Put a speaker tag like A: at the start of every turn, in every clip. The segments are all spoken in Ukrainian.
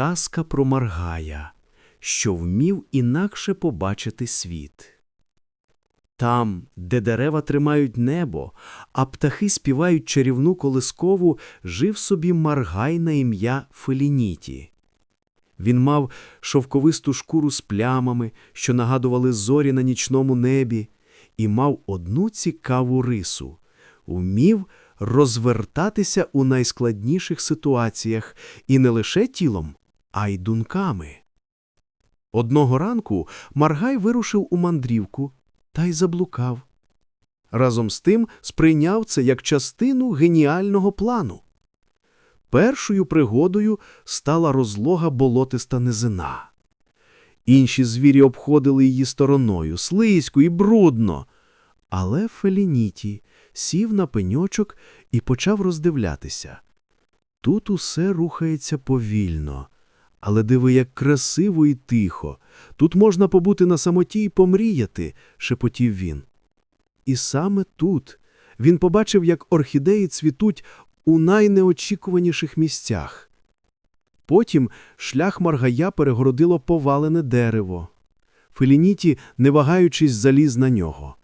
A: казка про Маргая, що вмів інакше побачити світ. Там, де дерева тримають небо, а птахи співають чарівну колискову, жив собі Маргай на ім'я Фелініті. Він мав шовковисту шкуру з плямами, що нагадували зорі на нічному небі, і мав одну цікаву рису – вмів розвертатися у найскладніших ситуаціях і не лише тілом, а й думками. Одного ранку Маргай вирушив у мандрівку та й заблукав. Разом з тим сприйняв це як частину геніального плану. Першою пригодою стала розлога болотиста низина. Інші звірі обходили її стороною, слизько і брудно. Але Фелініті сів на пеньочок і почав роздивлятися. Тут усе рухається повільно, але диви, як красиво і тихо. Тут можна побути на самоті і помріяти, шепотів він. І саме тут він побачив, як орхідеї цвітуть у найнеочікуваніших місцях. Потім шлях Маргая перегородило повалене дерево. Фелініті, не вагаючись, заліз на нього.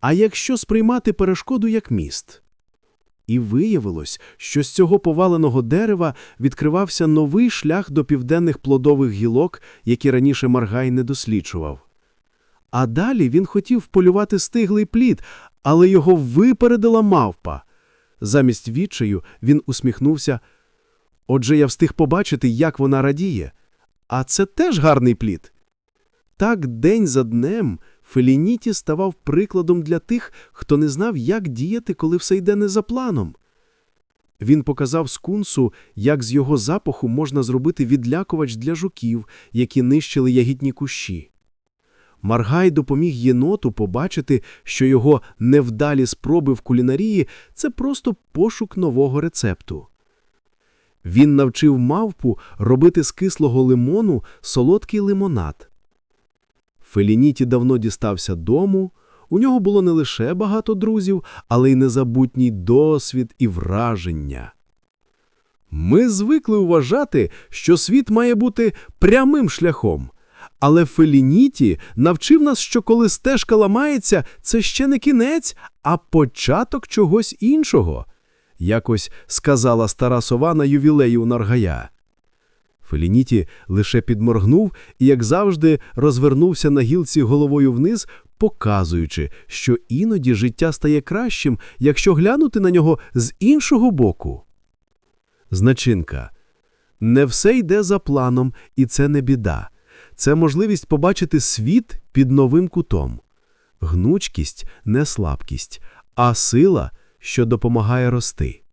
A: А якщо сприймати перешкоду як міст? І виявилось, що з цього поваленого дерева відкривався новий шлях до південних плодових гілок, які раніше Маргай не досліджував. А далі він хотів полювати стиглий плід, але його випередила мавпа. Замість відчаю він усміхнувся. Отже, я встиг побачити, як вона радіє. А це теж гарний плід. Так день за днем Фелініті ставав прикладом для тих, хто не знав, як діяти, коли все йде не за планом. Він показав скунсу, як з його запаху можна зробити відлякувач для жуків, які нищили ягідні кущі. Маргай допоміг єноту побачити, що його невдалі спроби в кулінарії – це просто пошук нового рецепту. Він навчив мавпу робити з кислого лимону солодкий лимонад. Фелініті давно дістався дому, у нього було не лише багато друзів, але й незабутній досвід і враження. Ми звикли вважати, що світ має бути прямим шляхом. Але Фелініті навчив нас, що коли стежка ламається, це ще не кінець, а початок чогось іншого, якось сказала стара сова на ювілеї у Наргая. Фелініті лише підморгнув і, як завжди, розвернувся на гілці головою вниз, показуючи, що іноді життя стає кращим, якщо глянути на нього з іншого боку. Значинка. Не все йде за планом, і це не біда. Це можливість побачити світ під новим кутом. Гнучкість – не слабкість, а сила, що допомагає рости.